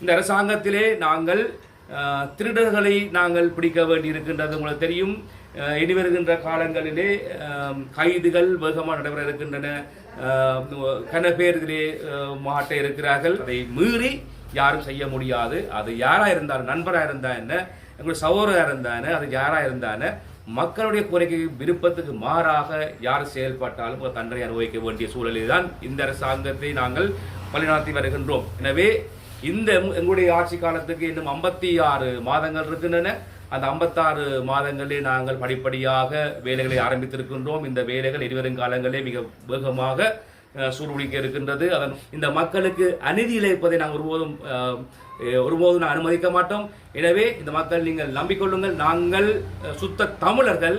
இந்த அரசாங்கத்திலே நாங்கள் திருடர்களை நாங்கள் பிடிக்க வேண்டியிருக்கின்றது உங்களுக்கு தெரியும். இனி வருகின்ற காலங்களிலே கைதுகள் வேகமாக நடைபெற இருக்கின்றன. கன பேர் இதிலே மாட்ட இருக்கிறார்கள். அதை மீறி யாரும் செய்ய முடியாது. அது யாராக இருந்தாலும் நண்பராக இருந்தா என்ன? எங்களுடைய சகோதரராக இருந்தா அது யாராக இருந்தா மக்களுடைய குறைக்கு விருப்பத்துக்கு மாறாக யார் செயல்பட்டாலும் ஒரு தண்டனை அனுபவிக்க வேண்டிய சூழலில் தான் இந்த அரசாங்கத்தை நாங்கள் வழிநடத்தி வருகின்றோம். எனவே இந்த எங்களுடைய ஆட்சி காலத்துக்கு இன்னும் ஐம்பத்தி ஆறு மாதங்கள் இருக்கின்றன. அந்த ஐம்பத்தாறு மாதங்களில் நாங்கள் படிப்படியாக வேலைகளை ஆரம்பித்திருக்கின்றோம். இந்த வேலைகள் இருவரும் காலங்களிலே மிக வேகமாக அஹ், சூடுபிடிக்க இருக்கின்றது. அதன் இந்த மக்களுக்கு அநீதி இழைப்பதை நாங்கள் ஒருபோதும் ஒருபோதும் நான் அனுமதிக்க மாட்டோம். எனவே இந்த மக்கள் நீங்கள் நம்பிக்கொள்ளுங்கள். நாங்கள் சுத்த தமிழர்கள்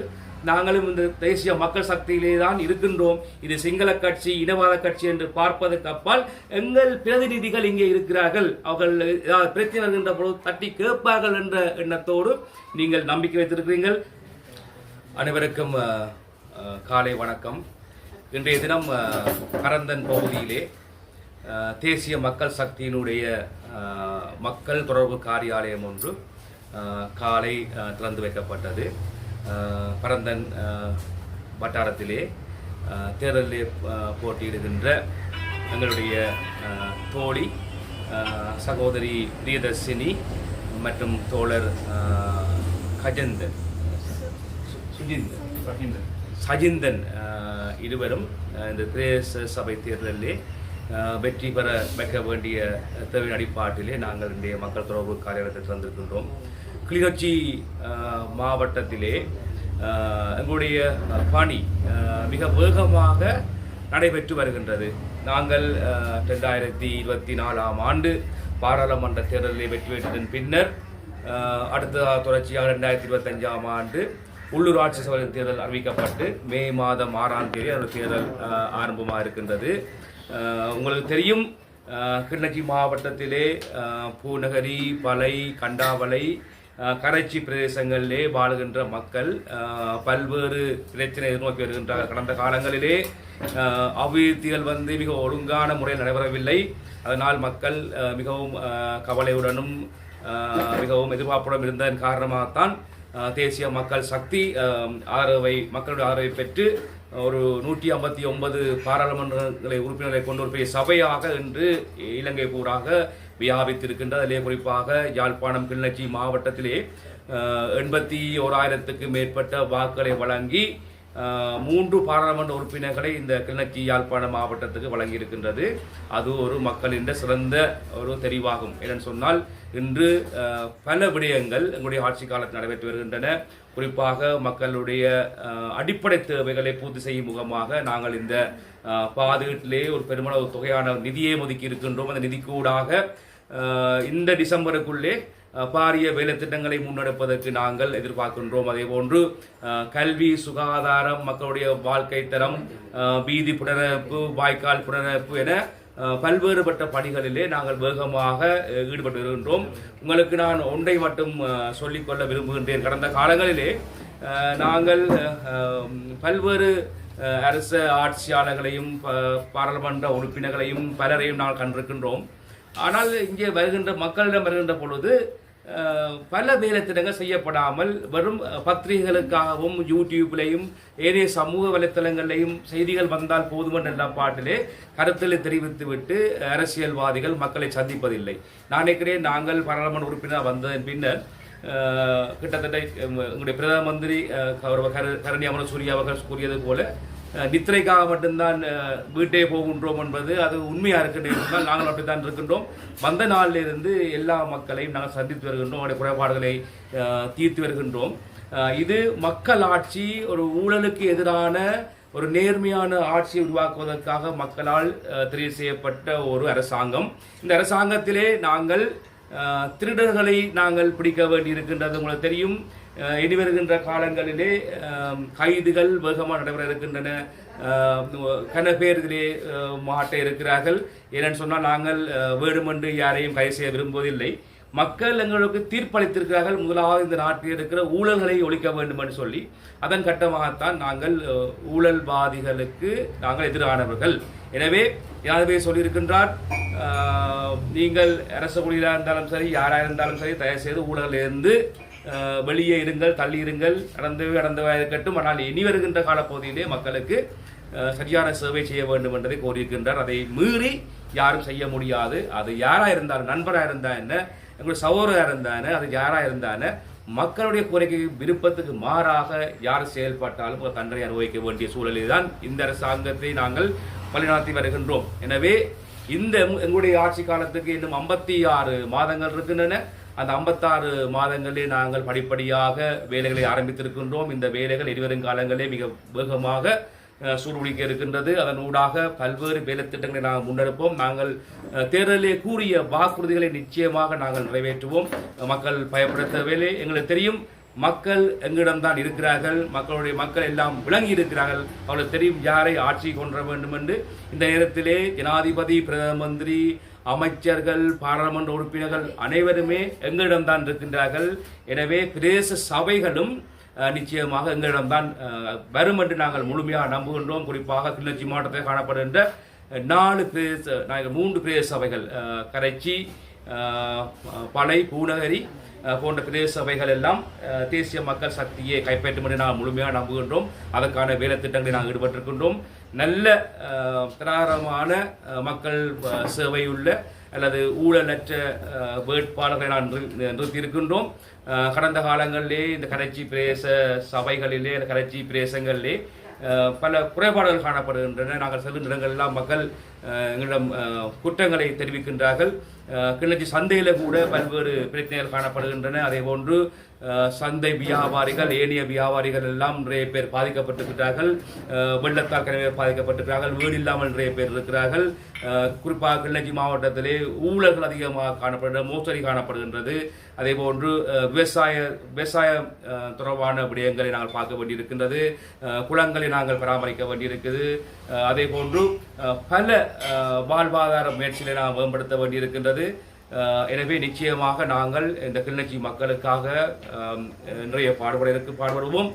நாங்களும் இந்த தேசிய மக்கள் சக்தியிலே தான் இருக்கின்றோம். இது சிங்கள கட்சி இனவாத கட்சி என்று பார்ப்பதற்கு அப்பால் எங்கள் பிரதிநிதிகள் இங்கே இருக்கிறார்கள். அவர்கள் ஏதாவது பிரச்சனை இருக்கின்ற பொழுது தட்டி கேட்பார்கள் என்ற எண்ணத்தோடு நீங்கள் நம்பிக்கை வைத்திருக்கிறீர்கள். அனைவருக்கும் காலை வணக்கம். இன்றைய தினம் கரந்தன் பகுதியிலே தேசிய மக்கள் சக்தியினுடைய மக்கள் தொடர்பு காரியாலயம் ஒன்று காலை திறந்து வைக்கப்பட்டது. பரந்தன் வட்டாரத்திலே தேர்தலிலே போட்டியிடுகின்ற எங்களுடைய தோழி சகோதரி பிரியதர்சினி மற்றும் தோழர் கஜந்தன் சுஜிந்தன் சஜிந்தன் இருவரும் இந்த பிரதேச சபை தேர்தலிலே வெற்றி பெற வைக்க வேண்டிய தேவையின் அடிப்பாட்டிலே நாங்கள் இன்றைய மக்கள் தொடர்பு காரியத்தை தந்திருக்கின்றோம் கிளிநொச்சி மாவட்டத்திலே எங்களுடைய பணி மிக வேகமாக நடைபெற்று வருகின்றது. நாங்கள் ரெண்டாயிரத்தி இருபத்தி நாலாம் ஆண்டு பாராளுமன்ற தேர்தலில் வெற்றி பெற்றதன் பின்னர் அடுத்த தொடர்ச்சியாக ரெண்டாயிரத்தி இருபத்தஞ்சாம் ஆண்டு உள்ளூராட்சி சபை தேர்தல் அறிவிக்கப்பட்டு மே மாதம் ஆறாம் தேதி அந்த தேர்தல் ஆரம்பமாக இருக்கின்றது. உங்களுக்கு தெரியும் கிருஷ்ணகிரி மாவட்டத்திலே பூநகரி பலை கண்டாவளை கரைச்சி பிரதேசங்களிலே வாழுகின்ற மக்கள் பல்வேறு பிரச்சனை எதிர்நோக்கி வருகின்றார்கள். கடந்த காலங்களிலே அபிவிருத்திகள் வந்து மிக ஒழுங்கான முறையில் நடைபெறவில்லை. அதனால் மக்கள் மிகவும் கவலையுடனும் மிகவும் எதிர்பார்ப்புடன் இருந்ததன் காரணமாகத்தான் தேசிய மக்கள் சக்தி ஆதரவை மக்களுடைய ஆதரவை பெற்று ஒரு நூற்றி ஐம்பத்தி ஒன்பது பாராளுமன்றங்களை உறுப்பினரை கொண்டு ஒரு பெரிய சபையாக இன்று இலங்கை பூராக வியாபித்திருக்கின்றது. அதிலே குறிப்பாக யாழ்ப்பாணம் கிளிநொச்சி மாவட்டத்திலே எண்பத்தி ஓராயிரத்துக்கு மேற்பட்ட வாக்குகளை வழங்கி மூன்று பாராளுமன்ற உறுப்பினர்களை இந்த கிளிநொச்சி யாழ்ப்பாணம் மாவட்டத்துக்கு வழங்கியிருக்கின்றது. அது ஒரு மக்களின் சிறந்த ஒரு தெரிவாகும். என்னன்னு சொன்னால் இன்று பல விடயங்கள் எங்களுடைய ஆட்சி காலத்தில் நடைபெற்று வருகின்றன. குறிப்பாக மக்களுடைய அடிப்படை தேவைகளை பூர்த்தி செய்யும் முகமாக நாங்கள் இந்த அஹ், பாதுகாட்டிலே ஒரு பெருமளவு தொகையான நிதியை ஒதுக்கி இருக்கின்றோம் அந்த நிதிக்கூடாக இந்த டிசம்பருக்குள்ளே பாரிய வேலை திட்டங்களை முன்னெடுப்பதற்கு நாங்கள் எதிர்பார்க்கின்றோம். அதே போன்று கல்வி சுகாதாரம் மக்களுடைய வாழ்க்கை தரம் வீதி புனரமைப்பு வாய்க்கால் புனரமைப்பு என பல்வேறுபட்ட பணிகளிலே நாங்கள் வேகமாக ஈடுபட்டு வருகின்றோம் உங்களுக்கு நான் ஒன்றை மட்டும் சொல்லிக்கொள்ள விரும்புகின்றேன். கடந்த காலங்களிலே நாங்கள் பல்வேறு அரச அரசு ஆட்சியாளர்களையும் ப- பாராளுமன்ற உறுப்பினர்களையும் பலரையும் நாங்கள் கண்டிருக்கின்றோம். ஆனால் இங்கே வருகின்ற மக்களிடம் வருகின்ற பொழுது பல வேலைத்திட்டங்கள் செய்யப்படாமல் வெறும் பத்திரிகைகளுக்காகவும் யூடியூப்லேயும் ஏனைய சமூக வலைத்தளங்களிலையும் செய்திகள் வந்தால் போதுமென்ற நிலப்பாட்டிலே பாட்டிலே கருத்தலை தெரிவித்துவிட்டு அரசியல்வாதிகள் மக்களை சந்திப்பதில்லை. நான் நினைக்கிறேன் நாங்கள் பாராளுமன்ற உறுப்பினர் வந்ததன் பின்னர் கிட்டத்தட்ட எங்களுடைய பிரதம மந்திரி கரு கரணி அமரசூரிய அவர்கள் கூறியது போல நித்திரைக்காக மட்டும்தான் வீட்டே போகின்றோம் என்பது அது உண்மையாக இருக்கின்றால் நாங்கள் அப்படித்தான் இருக்கின்றோம். வந்த நாளிலிருந்து எல்லா மக்களையும் நாங்கள் சந்தித்து வருகின்றோம் அவருடைய குறைபாடுகளை தீர்த்து வருகின்றோம். இது மக்கள் ஆட்சி ஒரு ஊழலுக்கு எதிரான ஒரு நேர்மையான ஆட்சியை உருவாக்குவதற்காக மக்களால் தெரிவு செய்யப்பட்ட ஒரு அரசாங்கம். இந்த அரசாங்கத்திலே நாங்கள் திருடர்களை நாங்கள் பிடிக்க வேண்டியிருக்கின்றது உங்களுக்கு தெரியும். அஹ், இனி வருகின்ற காலங்களிலே கைதுகள் வேகமாக நடைபெற இருக்கின்றன கன பேர் மாட்ட இருக்கிறார்கள். ஏனென்று சொன்னால் நாங்கள் வேடுமென்று யாரையும் கைது செய்ய விரும்புவதில்லை. மக்கள் எங்களுக்கு தீர்ப்பளித்திருக்கிறார்கள். முதலாவது இந்த நாட்டில் இருக்கிற ஊழல்களை ஒழிக்க வேண்டும் என்று சொல்லி அதன் கட்டமாகத்தான் நாங்கள் ஊழல்வாதிகளுக்கு நாங்கள் எதிரானவர்கள். எனவே யாருமே சொல்லியிருக்கின்றார் நீங்கள் அரசு ஊழியராக இருந்தாலும் சரி யாராக இருந்தாலும் சரி தயவு செய்து ஊழலிலிருந்து வெளியே இருங்கள் தள்ளி இருங்கள் நடந்து நடந்தவா இருக்கட்டும். ஆனால் இனி வருகின்ற காலப்பகுதியிலே மக்களுக்கு சரியான சேவை செய்ய வேண்டும் என்பதை கோரியிருக்கின்றார். அதை மீறி யாரும் செய்ய முடியாது. அது யாராக இருந்தாலும் நண்பராக இருந்தா என்ன எங்களுடைய சகோதராக இருந்தா என்ன அது யாராக இருந்தால் மக்களுடைய குறைக்கு விருப்பத்துக்கு மாறாக யார் செயல்பட்டாலும் ஒரு தண்டனை அனுபவிக்க வேண்டிய சூழலில் தான் இந்த அரசாங்கத்தை நாங்கள் வழிநடத்தி வருகின்றோம். எனவே இந்த எங்களுடைய ஆட்சி காலத்துக்கு இன்னும் ஐம்பத்தி ஆறு மாதங்கள் இருக்கின்றன. அந்த ஐம்பத்தாறு மாதங்களில் நாங்கள் படிப்படியாக வேலைகளை ஆரம்பித்திருக்கின்றோம். இந்த வேலைகள் இனிவரும் காலங்களிலே மிக வேகமாக சூடுபிடிக்க இருக்கின்றது. அதன் ஊடாக பல்வேறு வேலை திட்டங்களை நாங்கள் முன்னெடுப்போம். நாங்கள் தேர்தலிலே கூறிய வாக்குறுதிகளை நிச்சயமாக நாங்கள் நிறைவேற்றுவோம். மக்கள் பயப்பட வேலை எங்களுக்கு தெரியும் மக்கள் எங்களிடம்தான் இருக்கிறார்கள். மக்களுடைய மக்கள் எல்லாம் விளங்கி இருக்கிறார்கள். அவர்களுக்கு தெரியும் யாரை ஆட்சி கொன்ற வேண்டும் என்று இந்த நேரத்திலே ஜனாதிபதி பிரதம மந்திரி அமைச்சர்கள் பாராளுமன்ற உறுப்பினர்கள் அனைவருமே எங்களிடம்தான் இருக்கின்றார்கள். எனவே பிரதேச சபைகளும் நிச்சயமாக எங்களிடம்தான் வரும் என்று நாங்கள் முழுமையாக நம்புகின்றோம். குறிப்பாக கிளிநொச்சி மாவட்டத்தில் காணப்படுகின்ற நாலு பிரதேச நாங்கள் மூன்று பிரதேச சபைகள் கரைச்சி பனை பூநகரி போன்ற பிரதேச சபைகள் எல்லாம் தேசிய மக்கள் சக்தியை கைப்பற்றும் என்று நாங்கள் முழுமையாக நம்புகின்றோம். அதற்கான வேலை திட்டங்களை நாங்கள் ஈடுபட்டிருக்கின்றோம். நல்ல பிரகாரமான மக்கள் சேவையுள்ள அல்லது ஊழலற்ற வேட்பாளர்களை நான் நிறுத்தியிருக்கின்றோம். கடந்த காலங்களிலே இந்த கரைச்சி பிரதேச சபைகளிலே இந்த கரைச்சி பிரேசங்களிலே பல குறைபாடுகள் காணப்படுகின்றன. நாங்கள் செல்லும் இடங்களெல்லாம் மக்கள் எங்களிடம் குற்றங்களை தெரிவிக்கின்றார்கள். கிளர்ச்சி சந்தையில் கூட பல்வேறு பிரச்சனைகள் காணப்படுகின்றன. அதே போன்று சந்தை வியாபாரிகள் ஏனைய வியாபாரிகள் எல்லாம் நிறைய பேர் பாதிக்கப்பட்டிருக்கிறார்கள் வெள்ளத்தால் கனவே பாதிக்கப்பட்டிருக்கிறார்கள் வீடு இல்லாமல் நிறைய பேர் இருக்கிறார்கள். குறிப்பாக கிள்ளஞ்சி மாவட்டத்திலே ஊழல்கள் அதிகமாக காணப்படுகிற மோசடி காணப்படுகின்றது. அதே போன்று விவசாய விவசாயம் தொடர்பான விடயங்களை நாங்கள் பார்க்க வேண்டியிருக்கின்றது. குளங்களை நாங்கள் பராமரிக்க வேண்டியிருக்குது. அதே போன்று பல வாழ்வாதார முயற்சிகளை நாம் மேம்படுத்த வேண்டியிருக்கின்றது. எனவே நிச்சயமாக நாங்கள் இந்த கிளிநொச்சி மக்களுக்காக இன்றைய நிறைய பாடுபட பாடுபடுவோம்.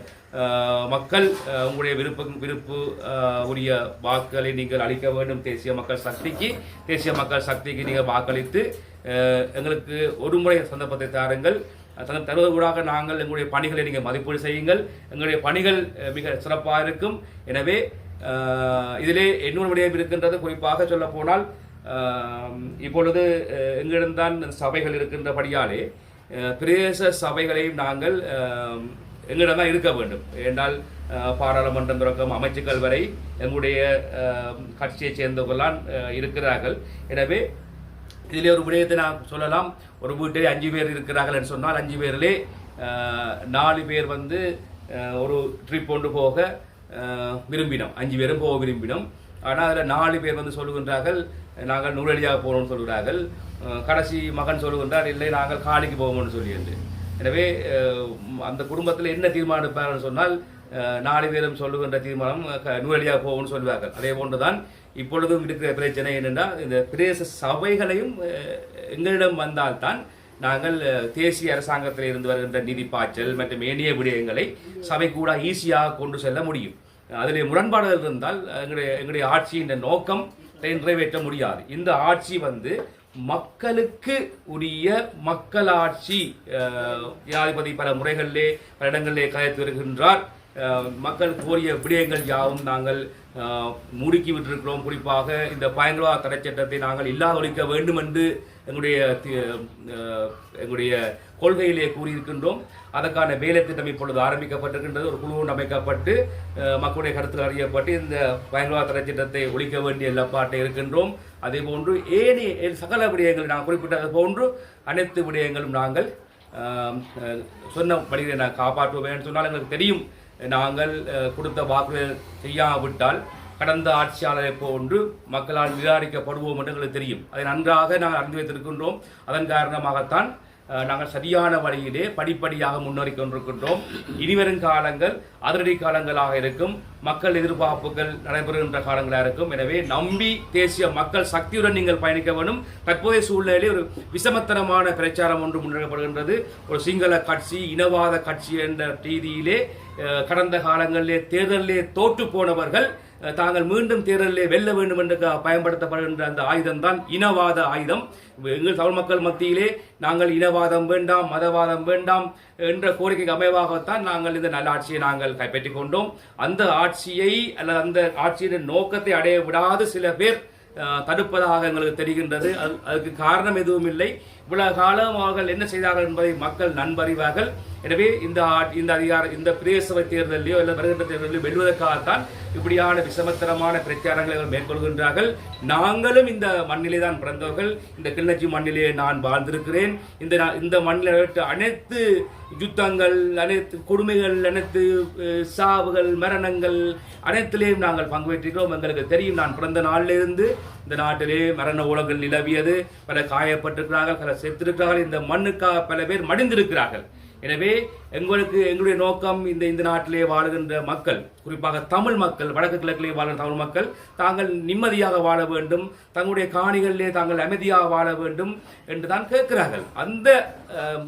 மக்கள் உங்களுடைய விருப்பம் விருப்பு உரிய வாக்குகளை நீங்கள் அளிக்க வேண்டும். தேசிய மக்கள் சக்திக்கு தேசிய மக்கள் சக்திக்கு நீங்கள் வாக்களித்து எங்களுக்கு ஒரு முறை சந்தர்ப்பத்தை தாருங்கள். தன் தருவதூடாக நாங்கள் எங்களுடைய பணிகளை நீங்கள் மதிப்பீடு செய்யுங்கள். எங்களுடைய பணிகள் மிக சிறப்பாக இருக்கும். எனவே இதிலே என்னுடைய விடயம் இருக்கின்றது. குறிப்பாக சொல்ல போனால் இப்பொழுது எங்கிருந்தான் சபைகள் இருக்கின்றபடியாலே பிரதேச சபைகளையும் நாங்கள் எங்கிடம்தான் எங்களிடம் தான் இருக்க வேண்டும். என்றால் பாராளுமன்றம் தொடக்கம் அமைச்சுக்கள் வரை எங்களுடைய கட்சியைச் சேர்ந்தவர்கள்லாம் இருக்கிறார்கள். எனவே இதிலே ஒரு விடயத்தை நான் சொல்லலாம். ஒரு வீட்டிலே அஞ்சு பேர் இருக்கிறார்கள் என்று சொன்னால் அஞ்சு பேரிலே நாலு பேர் வந்து ஒரு ட்ரிப் கொண்டு போக விரும்பினோம். அஞ்சு பேரும் போக விரும்பினோம். ஆனால் அதில் நாலு பேர் வந்து சொல்லுகின்றார்கள் நாங்கள் நூலடியாக போகணும்னு சொல்கிறார்கள் கடைசி மகன் சொல்லுகின்றார் இல்லை நாங்கள் காலிக்கு போவோம்னு சொல்லியிருந்து எனவே அந்த குடும்பத்தில் என்ன தீர்மானம் எடுப்பார்கள் சொன்னால் நாலு பேரும் சொல்லுகின்ற தீர்மானம் நூலடியாக போகும்னு சொல்வார்கள் அதே போன்றுதான் இப்பொழுதும் இருக்கிற பிரச்சனை என்னென்னா இந்த பிரதேச சபைகளையும் எங்களிடம் வந்தால்தான் நாங்கள் தேசிய அரசாங்கத்தில் இருந்து வருகின்ற நிதி பாய்ச்சல் மற்றும் ஏனைய விடயங்களை சபை கூட ஈஸியாக கொண்டு செல்ல முடியும். அதிலே முரண்பாடுகள் இருந்தால் எங்களுடைய எங்களுடைய ஆட்சியின் நோக்கம் நிறைவேற்ற முடியாது. இந்த ஆட்சி வந்து மக்களுக்கு உரிய மக்களாட்சி ஜனாதிபதி பல முறைகளிலே பல இடங்களிலே கலைத்து வருகின்றார். மக்கள் கோரிய விடயங்கள் யாவும் நாங்கள் முடுக்கி விட்டிருக்கிறோம். குறிப்பாக இந்த பயங்கரவாத தடை சட்டத்தை நாங்கள் இல்லாதொழிக்க வேண்டும் என்று எங்களுடைய தி- எங்களுடைய கொள்கையிலே கூறியிருக்கின்றோம். அதற்கான வேலை திட்டம் இப்பொழுது ஆரம்பிக்கப்பட்டிருக்கின்றது. ஒரு குழு அமைக்கப்பட்டு மக்களுடைய கருத்துக்கள் அறியப்பட்டு இந்த பயங்கரவாத தடை திட்டத்தை ஒழிக்க வேண்டிய நிலப்பாட்டை இருக்கின்றோம். அதே போன்று ஏனைய சகல விடயங்கள் நான் குறிப்பிட்டது போன்று அனைத்து விடயங்களும் நாங்கள் சொன்ன வழிகளை நான் காப்பாற்றுவேன் சொன்னால் எங்களுக்கு தெரியும். நாங்கள் கொடுத்த வாக்குகள் செய்யாவிட்டால் கடந்த ஆட்சியாளரை போன்று மக்களால் நிராகரிக்கப்படுவோம் என்று எங்களுக்கு தெரியும். அதை நன்றாக நாங்கள் அறிந்து வைத்திருக்கின்றோம். அதன் காரணமாகத்தான் நாங்கள் சரியான வழியிலே படிப்படியாக முன்னேறி கொண்டிருக்கின்றோம். இனிவரும் காலங்கள் அதிரடி காலங்களாக இருக்கும். மக்கள் எதிர்பார்ப்புகள் நடைபெறுகின்ற காலங்களாக இருக்கும். எனவே நம்பி தேசிய மக்கள் சக்தியுடன் நீங்கள் பயணிக்க வேண்டும். தற்போதைய சூழ்நிலையில் ஒரு விசமத்தனமான பிரச்சாரம் ஒன்று முன்னெடுக்கப்படுகின்றது. ஒரு சிங்கள கட்சி இனவாத கட்சி என்ற ரீதியிலே கடந்த காலங்களிலே தேர்தலிலே தோற்று போனவர்கள் தாங்கள் மீண்டும் தேர்தலில் வெல்ல வேண்டும் என்று பயன்படுத்தப்படுகின்ற அந்த ஆயுதம் தான் இனவாத ஆயுதம். எங்கள் தமிழ் மக்கள் மத்தியிலே நாங்கள் இனவாதம் வேண்டாம் மதவாதம் வேண்டாம் என்ற கோரிக்கைக்கு அமைவாகத்தான் நாங்கள் இந்த நல்ல ஆட்சியை நாங்கள் கைப்பற்றிக் கொண்டோம். அந்த ஆட்சியை அல்லது அந்த ஆட்சியின் நோக்கத்தை அடைய விடாது சில பேர் தடுப்பதாக எங்களுக்கு தெரிகின்றது. அது- அதுக்கு காரணம் எதுவும் இல்லை. இவ்வளவு காலமாக என்ன செய்தார்கள் என்பதை மக்கள் நன்கறிவார்கள் எனவே இந்த ஆட்- இந்த அதிகார இந்த பிரதேச தேர்தலையோ இல்லை வருகின்ற தேர்தலிலோ வெல்வதற்காகத்தான் இப்படியான விசமத்தரமான பிரச்சாரங்களை அவர்கள் மேற்கொள்கின்றார்கள். நாங்களும் இந்த மண்ணிலே தான் பிறந்தவர்கள். இந்த கிளிநொச்சி மண்ணிலே நான் வாழ்ந்திருக்கிறேன். இந்த நா- இந்த மண்ணில் அனைத்து யுத்தங்கள் அனைத்து கொடுமைகள் அனைத்து சாவுகள் மரணங்கள் அனைத்திலேயும் நாங்கள் பங்கு பெற்றிருக்கிறோம். எங்களுக்கு தெரியும் நான் பிறந்த நாளிலிருந்து இந்த நாட்டிலே மரண உலகங்கள் நிலவியது. பல காயப்பட்டிருக்கிறார்கள் பல செத்திருக்கிறார்கள். இந்த மண்ணுக்காக பல பேர் மடிந்திருக்கிறார்கள். எனவே எங்களுக்கு எங்களுடைய நோக்கம் இந்த இந்த நாட்டிலே வாழுகின்ற மக்கள் குறிப்பாக தமிழ் மக்கள் வடக்கு கிழக்கிலே வாழும் தமிழ் மக்கள் தாங்கள் நிம்மதியாக வாழ வேண்டும். தங்களுடைய காணிகளிலே தாங்கள் அமைதியாக வாழ வேண்டும் என்று தான் கேட்கிறார்கள். அந்த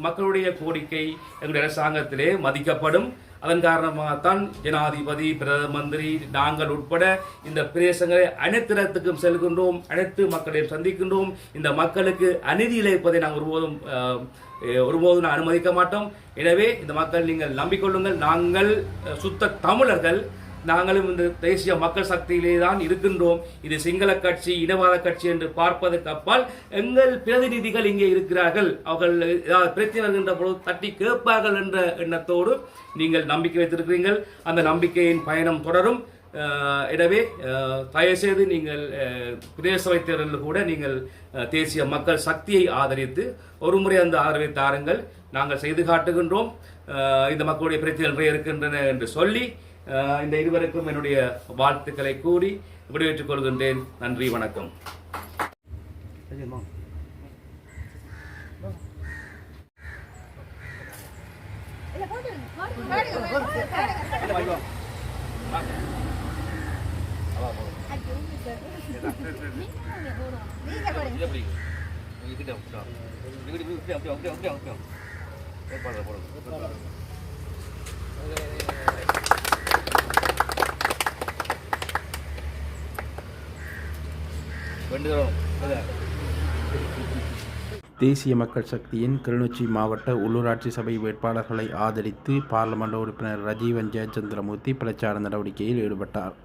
மக்களுடைய கோரிக்கை எங்களுடைய அரசாங்கத்திலே மதிக்கப்படும். அதன் காரணமாகத்தான் ஜனாதிபதி பிரதம மந்திரி நாங்கள் உட்பட இந்த பிரதேசங்களை அனைத்து இடத்துக்கும் செல்கின்றோம் அனைத்து மக்களையும் சந்திக்கின்றோம். இந்த மக்களுக்கு அநீதி இழைப்பதை நாங்கள் ஒருபோதும் ஒருபோதும் நான் அனுமதிக்க மாட்டோம். எனவே இந்த மக்கள் நீங்கள் நம்பிக்கொள்ளுங்கள். நாங்கள் சுத்த தமிழர்கள் நாங்களும் இந்த தேசிய மக்கள் சக்தியிலே தான் இருக்கின்றோம். இது சிங்கள கட்சி இனவாத கட்சி என்று பார்ப்பதற்கு அப்பால் எங்கள் பிரதிநிதிகள் இங்கே இருக்கிறார்கள். அவர்கள் ஏதாவது பிரச்சனை வருகின்ற பொழுது தட்டி கேட்பார்கள் என்ற எண்ணத்தோடு நீங்கள் நம்பிக்கை வைத்திருக்கிறீர்கள். அந்த நம்பிக்கையின் பயணம் தொடரும். எனவே தயவுசெய்து நீங்கள் பிரதேச வைத்தியர்கள் கூட நீங்கள் தேசிய மக்கள் சக்தியை ஆதரித்து ஒரு முறை அந்த ஆதரவை தாருங்கள். நாங்கள் செய்து காட்டுகின்றோம். இந்த மக்களுடைய பிரச்சனைகள் நிறைய இருக்கின்றன என்று சொல்லி இந்த இருவருக்கும் என்னுடைய வாழ்த்துக்களை கூறி விடைபெற்றுக் கொள்கின்றேன். நன்றி வணக்கம். தேசிய மக்கள் சக்தியின் கிளிநொச்சி மாவட்ட உள்ளூராட்சி சபை வேட்பாளர்களை ஆதரித்து பார்லமெண்ட் உறுப்பினர் ரஜீவன் ஜெயச்சந்திரமூர்த்தி பிரச்சார நடவடிக்கையில் ஈடுபட்டார்.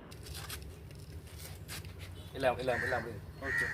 ஓகே.